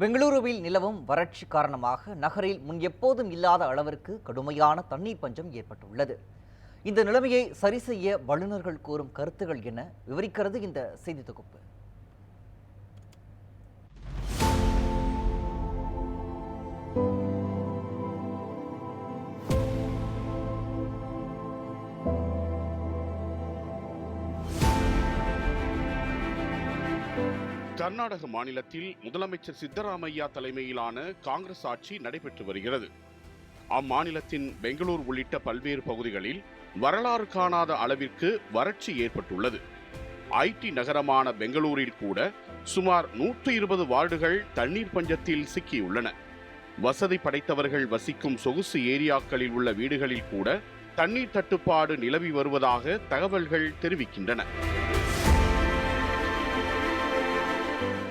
பெங்களூருவில் நிலவும் வறட்சி காரணமாக நகரில் முன் எப்போதும் இல்லாத அளவிற்கு கடுமையான தண்ணீர் பஞ்சம் ஏற்பட்டுள்ளது. இந்த நிலைமையை சரி செய்ய வல்லுநர்கள் கூறும் கருத்துகள் என விவரிக்கிறது இந்த செய்தி தொகுப்பு. கர்நாடக மாநிலத்தில் முதலமைச்சர் சித்தராமையா தலைமையிலான காங்கிரஸ் ஆட்சி நடைபெற்று வருகிறது. அம்மாநிலத்தின் பெங்களூர் உள்ளிட்ட பல்வேறு பகுதிகளில் வரலாறு காணாத அளவிற்கு வறட்சி ஏற்பட்டுள்ளது. ஐடி நகரமான பெங்களூரில் கூட சுமார் நூற்று இருபது வார்டுகள் தண்ணீர் பஞ்சத்தில் சிக்கியுள்ளன. வசதி படைத்தவர்கள் வசிக்கும் சொகுசு ஏரியாக்களில் உள்ள வீடுகளில் கூட தண்ணீர் தட்டுப்பாடு நிலவி வருவதாக தகவல்கள் தெரிவிக்கின்றன.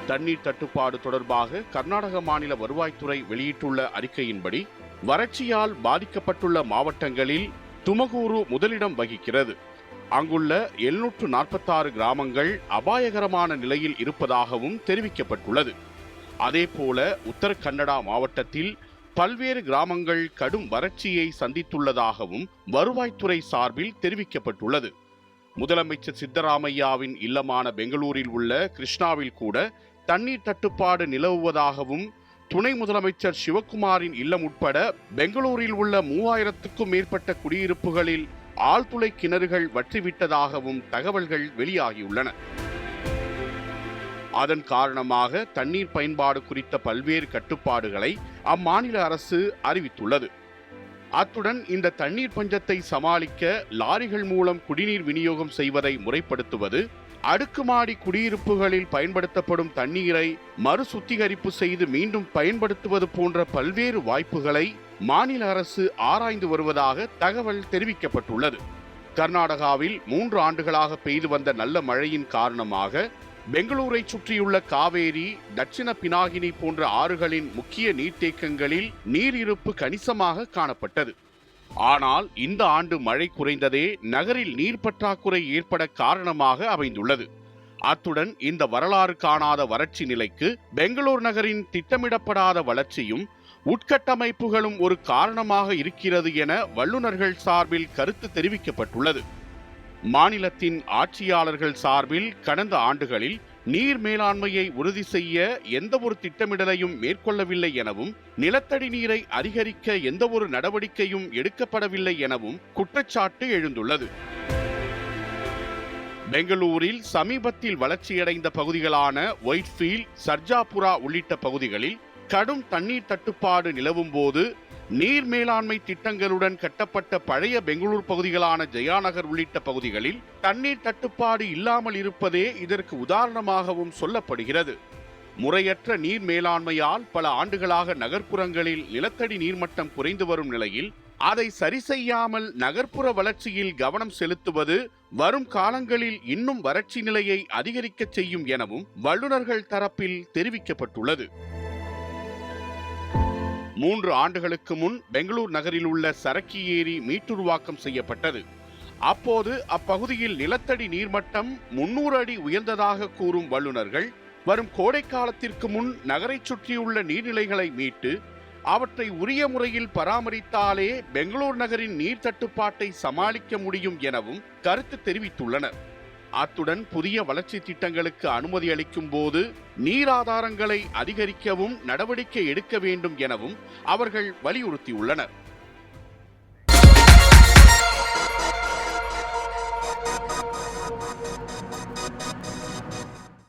தண்ணீர் தட்டுப்பாடு தொடர்பாக கர்நாடக மாநில வருவாய்த்துறை வெளியிட்டுள்ள அறிக்கையின்படி வறட்சியால் பாதிக்கப்பட்டுள்ள மாவட்டங்களில் துமகூரு முதலிடம் வகிக்கிறது. அங்குள்ள எழுநூற்று நாற்பத்தாறு கிராமங்கள் அபாயகரமான நிலையில் இருப்பதாகவும் தெரிவிக்கப்பட்டுள்ளது. அதேபோல உத்தர கன்னடா மாவட்டத்தில் பல்வேறு கிராமங்கள் கடும் வறட்சியை சந்தித்துள்ளதாகவும் வருவாய்த்துறை சார்பில் தெரிவிக்கப்பட்டுள்ளது. முதலமைச்சர் சித்தராமையாவின் இல்லமான பெங்களூரில் உள்ள கிருஷ்ணாவில் கூட தண்ணீர் தட்டுப்பாடு நிலவுவதாகவும் துணை முதலமைச்சர் சிவக்குமாரின் இல்லம் உட்பட பெங்களூரில் உள்ள மூவாயிரத்துக்கும் மேற்பட்ட குடியிருப்புகளில் ஆழ்துளை கிணறுகள் வற்றிவிட்டதாகவும் தகவல்கள் வெளியாகியுள்ளன. அதன் காரணமாக தண்ணீர் பயன்பாடு குறித்த பல்வேறு கட்டுப்பாடுகளை அம்மாநில அரசு அறிவித்துள்ளது. அத்துடன் இந்த தண்ணீர் பஞ்சத்தை சமாளிக்க லாரிகள் மூலம் குடிநீர் விநியோகம் செய்வதை முறைப்படுத்துவது அடுக்குமாடி குடியிருப்புகளில் பயன்படுத்தப்படும் தண்ணீரை மறுசுத்திகரிப்பு செய்து மீண்டும் பயன்படுத்துவது போன்ற பல்வேறு வாய்ப்புகளை மாநில அரசு ஆராய்ந்து வருவதாக தகவல் தெரிவிக்கப்பட்டுள்ளது. கர்நாடகாவில் மூன்று ஆண்டுகளாக பெய்து வந்த நல்ல மழையின் காரணமாக பெங்களூரை சுற்றியுள்ள காவேரி தட்சிண பினாகினி போன்ற ஆறுகளின் முக்கிய நீர்த்தேக்கங்களில் நீர் இருப்பு கணிசமாக காணப்பட்டது. ஆனால் இந்த ஆண்டு மழை குறைந்ததே நகரில் நீர் பற்றாக்குறை ஏற்பட காரணமாக அமைந்துள்ளது. அத்துடன் இந்த வரலாறு காணாத வறட்சி நிலைக்கு பெங்களூர் நகரின் திட்டமிடப்படாத வளர்ச்சியும் உட்கட்டமைப்புகளும் ஒரு காரணமாக இருக்கிறது என வல்லுநர்கள் சார்பில் கருத்து தெரிவிக்கப்பட்டுள்ளது. மாநிலத்தின் ஆட்சியாளர்கள் சார்பில் கடந்த ஆண்டுகளில் நீர் மேலாண்மையை உறுதி செய்ய எந்தவொரு திட்டமிடலையும் மேற்கொள்ளவில்லை எனவும் நிலத்தடி நீரை அதிகரிக்க எந்த ஒரு நடவடிக்கையும் எடுக்கப்படவில்லை எனவும் குற்றச்சாட்டு எழுந்துள்ளது. பெங்களூரில் சமீபத்தில் வளர்ச்சியடைந்த பகுதிகளான ஒயிட்ஃபீல்ட் சர்ஜாபுரா உள்ளிட்ட பகுதிகளில் கடும் தண்ணீர் தட்டுப்பாடு நிலவும் போது நீர் மேலாண்மை திட்டங்களுடன் கட்டப்பட்ட பழைய பெங்களூர் பகுதிகளான ஜெயாநகர் உள்ளிட்ட பகுதிகளில் தண்ணீர் தட்டுப்பாடு இல்லாமல் இருப்பதே இதற்கு உதாரணமாகவும் சொல்லப்படுகிறது. முறையற்ற நீர் மேலாண்மையால் பல ஆண்டுகளாக நகர்ப்புறங்களில் நிலத்தடி நீர்மட்டம் குறைந்து வரும் நிலையில் அதை சரி செய்யாமல் நகர்ப்புற வளர்ச்சியில் கவனம் செலுத்துவது வரும் காலங்களில் இன்னும் வறட்சி நிலையை அதிகரிக்கச் செய்யும் எனவும் வல்லுநர்கள் தரப்பில் தெரிவிக்கப்பட்டுள்ளது. மூன்று ஆண்டுகளுக்கு முன் பெங்களூர் நகரில் உள்ள சரக்கி ஏரி மீட்டுருவாக்கம் செய்யப்பட்டது. அப்போது அப்பகுதியில் நிலத்தடி நீர்மட்டம் முன்னூறு அடி உயர்ந்ததாக கூறும் வல்லுநர்கள் வரும் கோடை காலத்திற்கு முன் நகரை சுற்றியுள்ள நீர்நிலைகளை மீட்டு அவற்றை உரிய முறையில் பராமரித்தாலே பெங்களூர் நகரின் நீர் தட்டுப்பாட்டை சமாளிக்க முடியும் எனவும் கருத்து தெரிவித்துள்ளனர். அத்துடன் புதிய வளர்ச்சி திட்டங்களுக்கு அனுமதி அளிக்கும் போது நீர் ஆதாரங்களை அதிகரிக்கவும் நடவடிக்கை எடுக்க வேண்டும் எனவும் அவர்கள் வலியுறுத்தியுள்ளனர்.